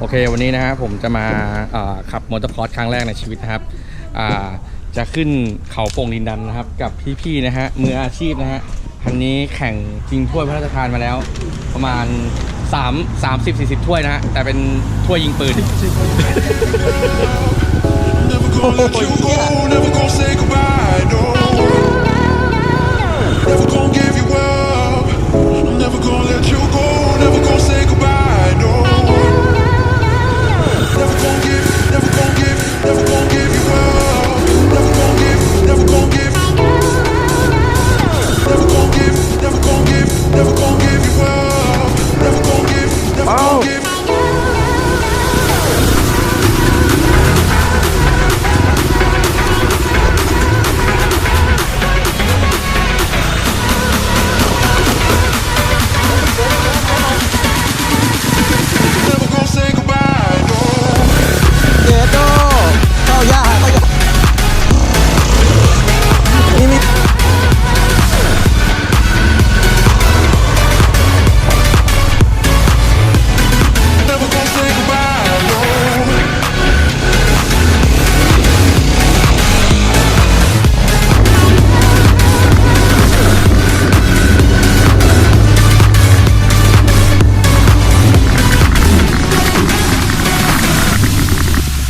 โอเควันนี้นะฮะผมจะมาขับมอเตอร์คอร์สครั้งแรกในชีวิตนะครับจะขึ้นเขาโป่งดินดำนนะครับ กับพี่ๆนะฮะมืออาชีพนะฮะคันนี้แข่งจริงถ้วยพระราชทานมาแล้ว ประมาณ 3 30 40 ถ้วยนะฮะแต่เป็นถ้วยยิงปืน Never gonna let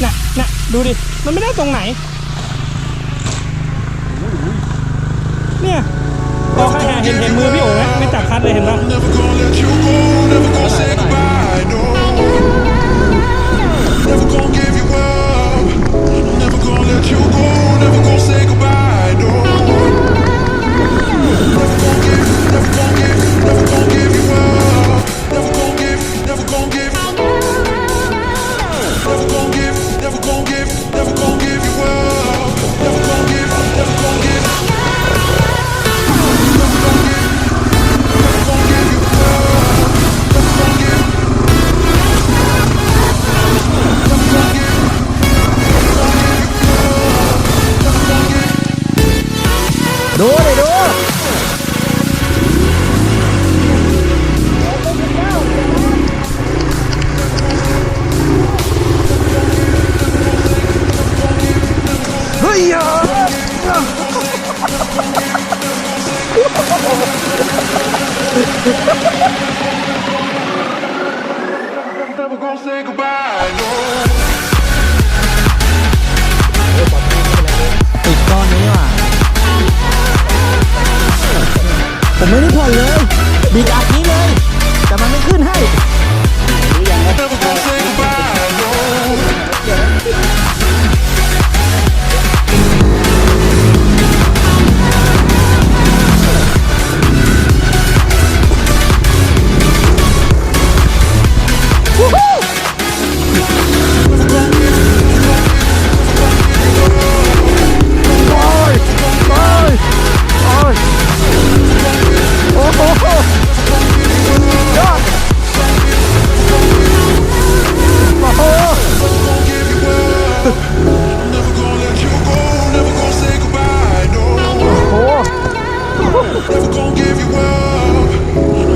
น่ะน่ะดูดิ มันไม่ได้ตรงไหน เนี่ยพอใครหงเห็นเห็นมือพี่โอ๋ไหมไม่จับคัดเลยเห็นปะ ยอะ Never gonna say goodbye, no. ติดก้อนนี้ว่ะผมไม่ได้ผ่อนเลยบิดอัด Never gonna give you up.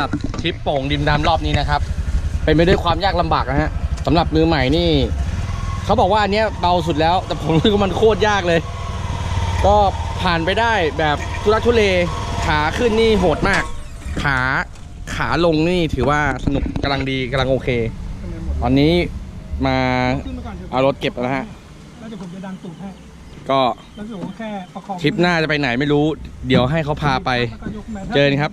รับทริปโป่งดินดำรอบนี้นะครับ เป็นไปด้วยความยากลำบากนะฮะสำหรับมือใหม่นี่เขาบอกว่าอันเนี้ยเบาสุดแล้ว แต่ผมรู้สึกว่ามันโคตรยากเลย ก็ผ่านไปได้แบบทุรักทุเลขาขึ้นนี่โหดมาก ขาขาลงนี่ถือว่าสนุกกำลังดีกำลังโอเค ตอนนี้มาขึ้นมาก่อนเดี๋ยวเอารถเก็บแล้วนะฮะแล้วเดี๋ยวผมจะดันตูดให้ก็แล้วเดี๋ยวผมแค่ประคองทริปหน้าจะไปไหนไม่รู้ เดี๋ยวให้เขาพาไปแล้วก็ยกแมสเจอกันครับ